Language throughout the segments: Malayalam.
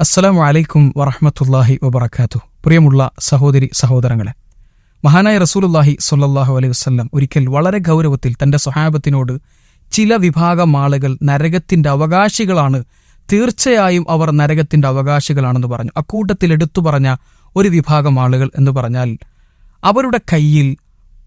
അസ്സലാമു അലൈക്കും വറഹമത്തല്ലാഹി വബർക്കാത്തു പ്രിയമുള്ള സഹോദരി സഹോദരങ്ങളെ മഹാനായ റസൂലുല്ലാഹി സ്വല്ലല്ലാഹു അലൈഹി വസല്ലം ഒരിക്കൽ വളരെ ഗൗരവത്തിൽ തന്റെ സ്വഹാബത്തിനോട് ചില വിഭാഗം ആളുകൾ നരകത്തിന്റെ അവകാശികളാണ് തീർച്ചയായും അവർ നരകത്തിന്റെ അവകാശികളാണെന്ന് പറഞ്ഞു. അക്കൂട്ടത്തിൽ എടുത്തു പറഞ്ഞ ഒരു വിഭാഗം ആളുകൾ എന്ന് പറഞ്ഞാൽ അവരുടെ കയ്യിൽ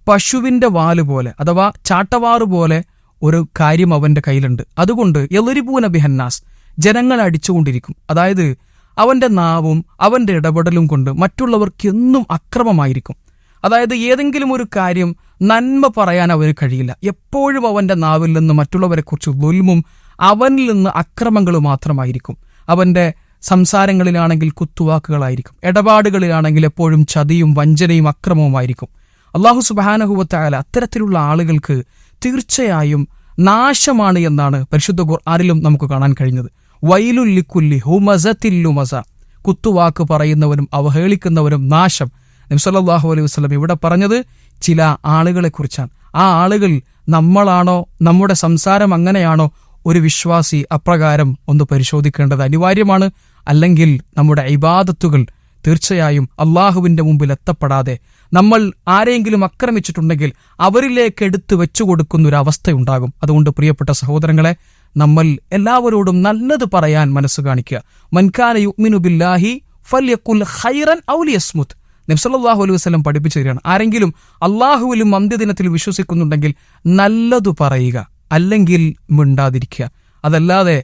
പശുവിന്റെ വാൽ പോലെ അഥവാ ചാട്ടവാറ് പോലെ ഒരു കാര്യം അവന്റെ കയ്യിലുണ്ട്. അതുകൊണ്ട് എലരിപൂന ബിഹന്നാസ് ജനങ്ങൾ അടിച്ചുകൊണ്ടിരിക്കും. അതായത് അവന്റെ നാവും അവന്റെ ഇടപെടലും കൊണ്ട് മറ്റുള്ളവർക്ക് എന്നും അക്രമമായിരിക്കും. അതായത് ഏതെങ്കിലും ഒരു കാര്യം നന്മ പറയാൻ അവന് കഴിയില്ല. എപ്പോഴും അവന്റെ നാവിൽ നിന്ന് മറ്റുള്ളവരെക്കുറിച്ച് ദുൽമും അവനിൽ നിന്ന് അക്രമങ്ങളും മാത്രമായിരിക്കും. അവന്റെ സംസാരങ്ങളിലാണെങ്കിൽ കുത്തുവാക്കുകളായിരിക്കും. ഇടപാടുകളിലാണെങ്കിൽ എപ്പോഴും ചതിയും വഞ്ചനയും അക്രമവുമായിരിക്കും. അള്ളാഹു സുബാനഹുവത്തായാല അത്തരത്തിലുള്ള ആളുകൾക്ക് തീർച്ചയായും നാശമാണ് എന്നാണ് പരിശുദ്ധ ഖുർആനിലും നമുക്ക് കാണാൻ കഴിഞ്ഞത്. വൈലുല്ലിക്കുല്ലി ഹുമസത്തില്ലുമസ കുത്തുവാക്ക് പറയുന്നവരും അവഹേളിക്കുന്നവരും നാശം. നബ്സല്ലാഹു അലൈഹി വസ്ലം ഇവിടെ പറഞ്ഞത് ചില ആളുകളെക്കുറിച്ചാണ്. ആ ആളുകൾ നമ്മളാണോ നമ്മുടെ സംസാരം അങ്ങനെയാണോ ഒരു വിശ്വാസി അപ്രകാരം ഒന്ന് പരിശോധിക്കേണ്ടത് അനിവാര്യമാണ്. അല്ലെങ്കിൽ നമ്മുടെ ഇബാദത്തുകൾ തീർച്ചയായും അള്ളാഹുവിന്റെ മുമ്പിൽ എത്തപ്പെടാതെ നമ്മൾ ആരെങ്കിലും അക്രമിച്ചിട്ടുണ്ടെങ്കിൽ അവരിലേക്ക് എടുത്തു വെച്ചു കൊടുക്കുന്ന ഒരു അവസ്ഥയുണ്ടാകും അതുകൊണ്ട് പ്രിയപ്പെട്ട സഹോദരങ്ങളെ നമ്മൾ എല്ലാവരോടും നല്ലത് പറയാൻ മനസ്സ് കാണിക്കുക. മൻകാന യുഗ്മിനു ബില്ലാഹി ഫല്യക്കുൽ ഖൈറൻ ഔലിയസ്മുത്ത് നബ്സല്ലാഹു അലൈഹി വസ്ലം പഠിപ്പിച്ചു തരികയാണ്. ആരെങ്കിലും അള്ളാഹുവിലും അന്ത്യദിനത്തിൽ വിശ്വസിക്കുന്നുണ്ടെങ്കിൽ നല്ലതു പറയുക അല്ലെങ്കിൽ മിണ്ടാതിരിക്കുക. അതല്ലാതെ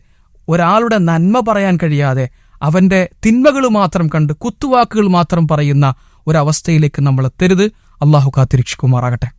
ഒരാളുടെ നന്മ പറയാൻ കഴിയാതെ അവന്റെ തിന്മകൾ മാത്രം കണ്ട് കുത്തുവാക്കുകൾ മാത്രം പറയുന്ന ഒരവസ്ഥയിലേക്ക് നമ്മൾ എത്തരുത്. അള്ളാഹു കാത്തിരക്ഷിക്കുമാറാകട്ടെ.